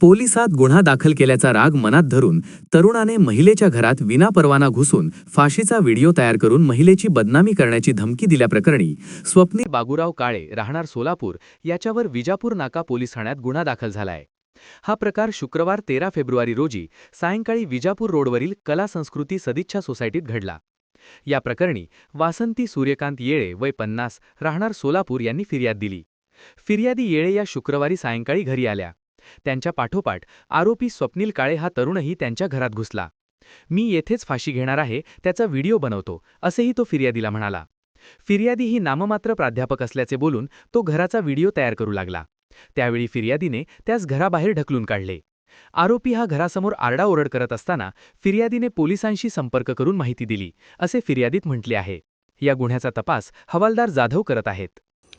पोलिसात गुन्हा दाखल केल्याचा राग मनात धरून तरुणाने महिलेच्या घरात विनापरवाना घुसून फाशीचा व्हिडिओ तयार करून महिलेची बदनामी करण्याची धमकी दिल्याप्रकरणी स्वप्नी बाबूराव काळे राहणार सोलापूर याच्यावर विजापूर नाका पोलीस ठाण्यात गुन्हा दाखल झालाय. हा प्रकार शुक्रवार तेरा फेब्रुवारी रोजी सायंकाळी विजापूर रोडवरील कला संस्कृती सदिच्छा सोसायटीत घडला. या प्रकरणी वासंती सूर्यकांत येळे वय पन्नास राहणार सोलापूर यांनी फिर्याद दिली. फिर्यादी येळे या शुक्रवारी सायंकाळी घरी आल्या. त्यांच्या पाठोपाठ आरोपी स्वप्नील काळे हा तरुणही त्यांच्या घरात घुसला. मी येथेच फाशी घेणार आहे त्याचा व्हिडिओ बनवतो असेही तो फिर्यादीला म्हणाला. फिर्यादी ही नाममात्र प्राध्यापक असल्याचे बोलून तो घराचा व्हिडिओ तयार करू लागला. त्यावेळी फिर्यादीने त्यास घराबाहेर ढकलून काढले. आरोपी हा घरासमोर आरडाओरड करत असताना फिर्यादीने पोलिसांशी संपर्क करून माहिती दिली असे फिर्यादीत म्हटले आहे. या गुन्ह्याचा तपास हवालदार जाधव करत आहेत.